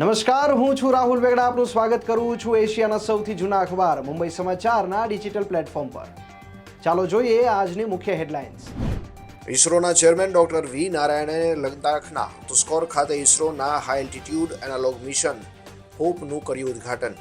નમસ્કાર, હું છું રાહુલ વેગડા. આપનું સ્વાગત કરું છું એશિયાના સૌથી જૂના અખબાર, મુંબઈ સમાચારના ડિજિટલ પ્લેટફોર્મ પર. ચાલો જોઈએ આજની મુખ્ય હેડલાઇન્સ. ઇસરોના ચેરમેન ડોક્ટર વી નારાયણે લદ્દાખના તુસ્કોર ખાતે ઇસરોના હાઈ એલ્ટિટ્યુડ એનાલોગ મિશન હોપનું કર્યું ઉદ્ઘાટન.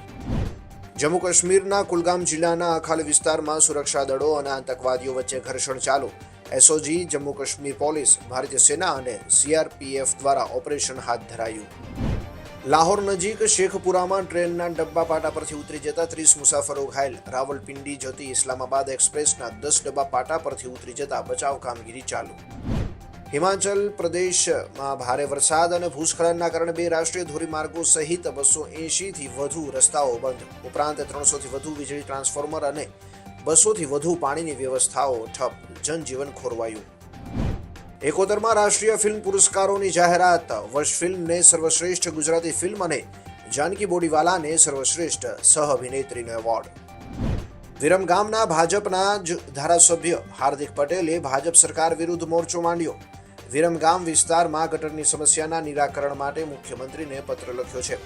જમ્મુ કાશ્મીરના કુલગામ જિલ્લાના અખાલ વિસ્તારમાં સુરક્ષા દળો અને આતંકવાદીઓ વચ્ચે ઘર્ષણ ચાલુ. એસઓજી, જમ્મુ કાશ્મીર પોલીસ, ભારતીય સેના અને સીઆરપીએફ દ્વારા ઓપરેશન હાથ ધરાયું. લાહોર નજીક શેખપુરામાં ટ્રેનના ડબ્બા પાટા પરથી ઉતરી જતા ત્રીસ મુસાફરો ઘાયલ. રાવલપિંડી જતી ઇસ્લામાબાદ એક્સપ્રેસના દસ ડબ્બા પાટા પરથી ઉતરી જતા બચાવ કામગીરી ચાલુ. હિમાચલ પ્રદેશમાં ભારે વરસાદ અને ભૂસ્ખલનના કારણે બે રાષ્ટ્રીય ધોરીમાર્ગો સહિત બસો એંશીથી વધુ રસ્તાઓ બંધ. ઉપરાંત ત્રણસોથી વધુ વીજળી ટ્રાન્સફોર્મર અને બસોથી વધુ પાણીની વ્યવસ્થાઓ ઠપ. જનજીવન ખોરવાયું. એકોતેરમાં રાષ્ટ્રીય ફિલ્મ પુરસ્કારોની જાહેરાત. વર્ષ ફિલ્મને સર્વશ્રેષ્ઠ ગુજરાતી ફિલ્મ અને જાનકી બોડીવાલાને સર્વશ્રેષ્ઠ સહ અભિનેત્રીનો એવોર્ડ. વિરમગામના ભાજપના જ ધારાસભ્ય હાર્દિક પટેલે ભાજપ સરકાર વિરુદ્ધ મોરચો માંડ્યો. વિરમગામ વિસ્તારમાં ગટરની સમસ્યાના નિરાકરણ માટે મુખ્યમંત્રીને પત્ર લખ્યો છે.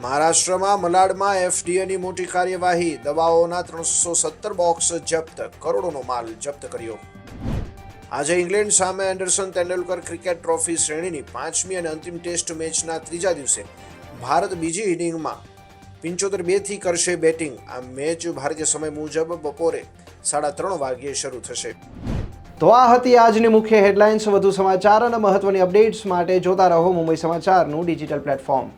મહારાષ્ટ્રમાં મલાડમાં એફડીએની મોટી કાર્યવાહી, દવાઓના ત્રણસો સત્તર બોક્સ જપ્ત, કરોડોનો માલ જપ્ત કર્યો. આજે ઇંગ્લેન્ડ સામે એન્ડરસન તેંડુલકર ક્રિકેટ ટ્રોફી શ્રેણીની પાંચમી અને અંતિમ ટેસ્ટ મેચના ત્રીજા દિવસે ભારત બીજી ઇનિંગમાં પંચોતેર બેથી કરશે બેટિંગ. આ મેચ ભારતીય સમય મુજબ બપોરે સાડા ત્રણ વાગ્યે શરૂ થશે. તો આ હતી આજની મુખ્ય હેડલાઇન્સ. વધુ સમાચાર અને મહત્વની અપડેટ્સ માટે જોતા રહો મુંબઈ સમાચારનું ડિજિટલ પ્લેટફોર્મ.